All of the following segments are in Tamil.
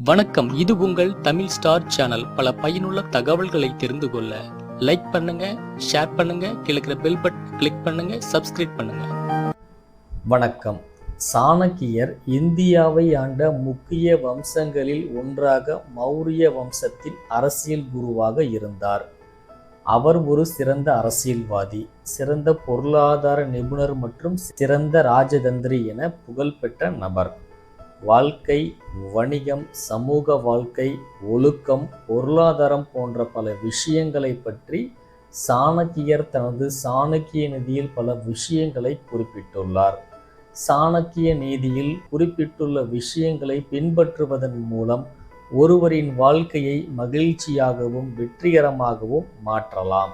வணக்கம். இது உங்கள் தமிழ் ஸ்டார் சேனல். பல பயனுள்ள தகவல்களை தெரிந்து கொள்ள லைக் பண்ணுங்க ஷேர் பண்ணுங்க கிழக்கிற பெல் பட்டன் கிளிக் பண்ணுங்க சப்ஸ்கிரைப் பண்ணுங்க. வணக்கம். சாணக்கியர் இந்தியாவை ஆண்ட முக்கிய வம்சங்களில் ஒன்றாக மௌரிய வம்சத்தின் அரசியல் குருவாக இருந்தார். அவர் ஒரு சிறந்த அரசியல்வாதி சிறந்த பொருளாதார நிபுணர் மற்றும் சிறந்த ராஜதந்திரி என புகழ்பெற்ற நபர். வாழ்க்கை வணிகம் சமூக வாழ்க்கை ஒழுக்கம் பொருளாதாரம் போன்ற பல விஷயங்களை பற்றி சாணக்கியர் தனது சாணக்கிய நிதியில் பல விஷயங்களை குறிப்பிட்டுள்ளார். சாணக்கிய நீதியில் குறிப்பிட்டுள்ள விஷயங்களை பின்பற்றுவதன் மூலம் ஒருவரின் வாழ்க்கையை மகிழ்ச்சியாகவும் வெற்றிகரமாகவும் மாற்றலாம்.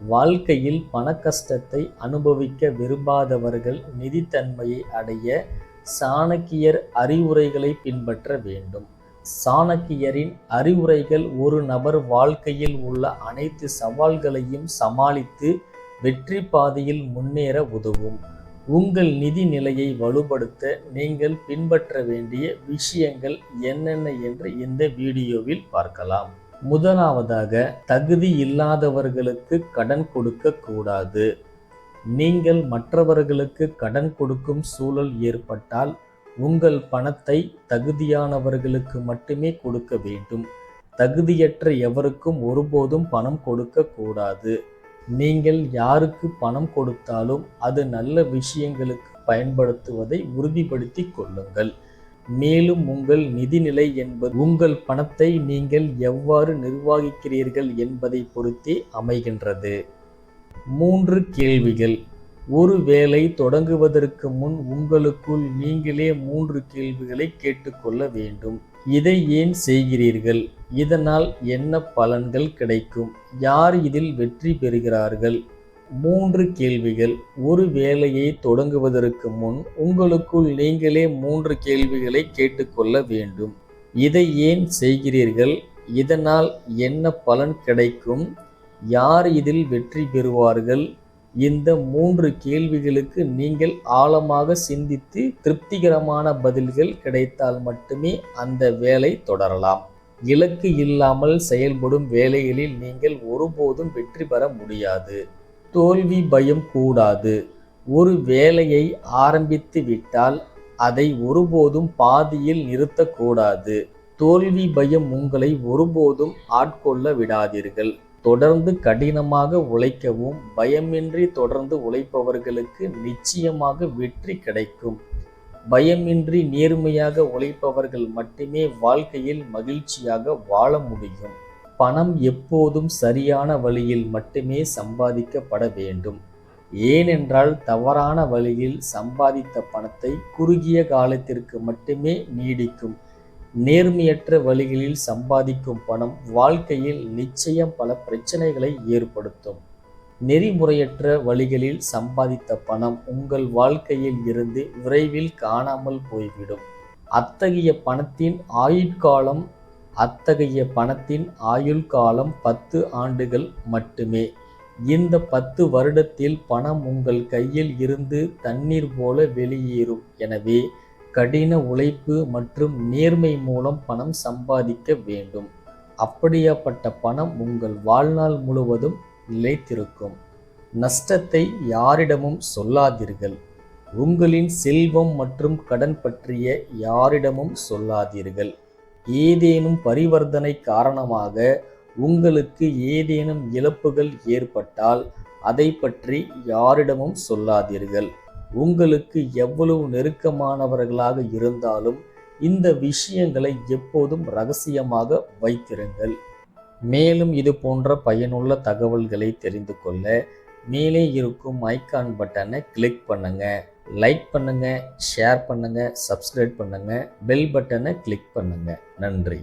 வாழ்க்கையில் பணக்கஷ்டத்தை அனுபவிக்க விரும்பாதவர்கள் நிதித்தன்மையை அடைய சாணக்கியர் அறிவுரைகளை பின்பற்ற வேண்டும். சாணக்கியரின் அறிவுரைகள் ஒரு நபர் வாழ்க்கையில் உள்ள அனைத்து சவால்களையும் சமாளித்து வெற்றி பாதையில் முன்னேற உதவும். உங்கள் நிதி நிலையை வலுப்படுத்த நீங்கள் பின்பற்ற வேண்டிய விஷயங்கள் என்னென்ன என்று இந்த வீடியோவில் பார்க்கலாம். முதலாவதாக தகுதி இல்லாதவர்களுக்கு கடன் கொடுக்க கூடாது. நீங்கள் மற்றவர்களுக்கு கடன் கொடுக்கும் சூழல் ஏற்பட்டால் உங்கள் பணத்தை தகுதியானவர்களுக்கு மட்டுமே கொடுக்க வேண்டும். தகுதியற்ற எவருக்கும் ஒருபோதும் பணம் கொடுக்க கூடாது. நீங்கள் யாருக்கு பணம் கொடுத்தாலும் அது நல்ல விஷயங்களுக்கு பயன்படுத்துவதை உறுதிப்படுத்தி கொள்ளுங்கள். மேலும் உங்கள் நிதிநிலை என்பது உங்கள் பணத்தை நீங்கள் எவ்வாறு நிர்வகிக்கிறீர்கள் என்பதை பொறுத்தே அமைகின்றது. மூன்று கேள்விகள். ஒரு வேலை தொடங்குவதற்கு முன் உங்களுக்குள் நீங்களே மூன்று கேள்விகளை கேட்டுக்கொள்ள வேண்டும். இதை ஏன் செய்கிறீர்கள்? இதனால் என்ன பலன்கள் கிடைக்கும்? யார் இதில் வெற்றி பெறுகிறார்கள்? மூன்று கேள்விகள். ஒரு வேலையை தொடங்குவதற்கு முன் உங்களுக்குள் நீங்களே மூன்று கேள்விகளை கேட்டுக்கொள்ள வேண்டும். இதை ஏன் செய்கிறீர்கள்? இதனால் என்ன பலன் கிடைக்கும்? யார் இதில் வெற்றி பெறுவார்கள்? இந்த மூன்று கேள்விகளுக்கு நீங்கள் ஆழமாக சிந்தித்து திருப்திகரமான பதில்கள் கிடைத்தால் மட்டுமே அந்த வேலை தொடரலாம். இலக்கு இல்லாமல் செயல்படும் வேலைகளில் நீங்கள் ஒருபோதும் வெற்றி பெற முடியாது. தோல்வி பயம் கூடாது. ஒரு வேலையை ஆரம்பித்து விட்டால் அதை ஒருபோதும் பாதியில் நிறுத்தக்கூடாது. தோல்வி பயம் உங்களை ஒருபோதும் ஆட்கொள்ள விடாதீர்கள். தொடர்ந்து கடினமாக உழைக்கவும் பயமின்றி தொடர்ந்து உழைப்பவர்களுக்கு நிச்சயமாக வெற்றி கிடைக்கும். பயமின்றி நேர்மையாக உழைப்பவர்கள் மட்டுமே வாழ்க்கையில் மகிழ்ச்சியாக வாழ முடியும். பணம் எப்போதும் சரியான வழியில் மட்டுமே சம்பாதிக்கப்பட வேண்டும். ஏனென்றால் தவறான வழியில் சம்பாதித்த பணத்தை குறுகிய காலத்திற்கு மட்டுமே நீடிக்கும். நேர்மையற்ற வழிகளில் சம்பாதிக்கும் பணம் வாழ்க்கையில் நிச்சயம் பல பிரச்சனைகளை ஏற்படுத்தும். நெறிமுறையற்ற வழிகளில் சம்பாதித்த பணம் உங்கள் வாழ்க்கையில் இருந்து விரைவில் காணாமல் போய்விடும். அத்தகைய பணத்தின் ஆயுட்காலம் அத்தகைய பணத்தின் ஆயுள் காலம் பத்து ஆண்டுகள் மட்டுமே. இந்த பத்து வருடத்தில் பணம் உங்கள் கையில் இருந்து தண்ணீர் போல வெளியேறும். எனவே கடின உழைப்பு மற்றும் நேர்மை மூலம் பணம் சம்பாதிக்க வேண்டும். அப்படியாப்பட்ட பணம் உங்கள் வாழ்நாள் முழுவதும் நிலைத்திருக்கும். நஷ்டத்தை யாரிடமும் சொல்லாதீர்கள். உங்களின் செல்வம் மற்றும் கடன் பற்றிய யாரிடமும் சொல்லாதீர்கள். ஏதேனும் பரிவர்த்தனை காரணமாக உங்களுக்கு ஏதேனும் இழப்புகள் ஏற்பட்டால் அதை பற்றி யாரிடமும் சொல்லாதீர்கள். உங்களுக்கு எவ்வளவு நெருக்கமானவர்களாக இருந்தாலும் இந்த விஷயங்களை எப்போதும் ரகசியமாக வைத்திருங்கள். மேலும் இது போன்ற பயனுள்ள தகவல்களை தெரிந்து கொள்ள மேலே இருக்கும் ஐக்கான் பட்டனை கிளிக் பண்ணுங்க. லைக் பண்ணுங்க ஷேர் பண்ணுங்க சப்ஸ்கிரைப் பண்ணுங்க பெல் பட்டனை கிளிக் பண்ணுங்க. நன்றி.